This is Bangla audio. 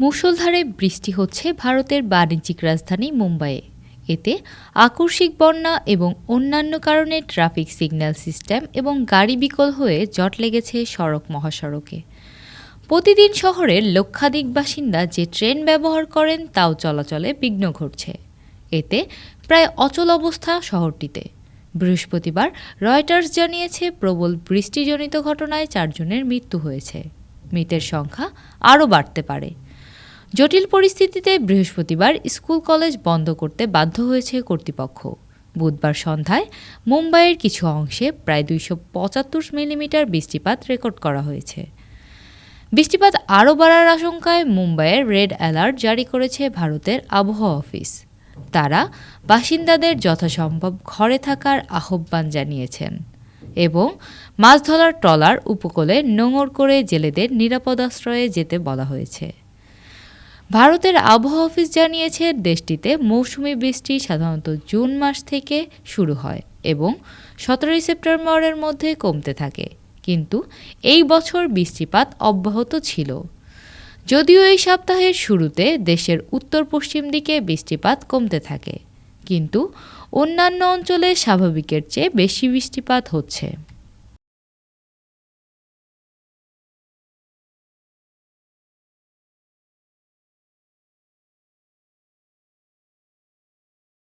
মুষলধারে বৃষ্টি হচ্ছে ভারতের বাণিজ্যিক রাজধানী মুম্বাইয়ে। এতে আকস্মিক বন্যা এবং অন্যান্য কারণে ট্রাফিক সিগন্যাল সিস্টেম এবং গাড়ি বিকল হয়ে জট লেগেছে সড়ক মহাসড়কে। প্রতিদিন শহরের লক্ষাধিক বাসিন্দা যে ট্রেন ব্যবহার করেন তাও চলাচলে বিঘ্ন ঘটছে। এতে প্রায় অচল অবস্থা শহরটিতে। বৃহস্পতিবার রয়টার্স জানিয়েছে, প্রবল বৃষ্টিজনিত ঘটনায় চারজনের মৃত্যু হয়েছে। মৃতের সংখ্যা আরও বাড়তে পারে। জটিল পরিস্থিতিতে বৃহস্পতিবার স্কুল কলেজ বন্ধ করতে বাধ্য হয়েছে কর্তৃপক্ষ। বুধবার সন্ধ্যায় মুম্বাইয়ের কিছু অংশে প্রায় দুইশো পঁচাত্তর মিলিমিটার বৃষ্টিপাত রেকর্ড করা হয়েছে। বৃষ্টিপাত আরও বাড়ার আশঙ্কায় মুম্বাইয়ের রেড অ্যালার্ট জারি করেছে ভারতের আবহাওয়া অফিস। তারা বাসিন্দাদের যথাসম্ভব ঘরে থাকার আহ্বান জানিয়েছেন এবং মাছ ধরার ট্রলার উপকূলে নোঙর করে জেলেদের নিরাপদ আশ্রয়ে যেতে বলা হয়েছে। ভারতের আবহাওয়া অফিস জানিয়েছে, দেশটিতে মৌসুমি বৃষ্টি সাধারণত জুন মাস থেকে শুরু হয় এবং সতেরোই সেপ্টেম্বরের মধ্যে কমতে থাকে। কিন্তু এই বছর বৃষ্টিপাত অব্যাহত ছিল। যদিও এই সপ্তাহের শুরুতে দেশের উত্তর পশ্চিম দিকে বৃষ্টিপাত কমতে থাকে, কিন্তু অন্যান্য অঞ্চলে স্বাভাবিকের চেয়ে বেশি বৃষ্টিপাত হচ্ছে।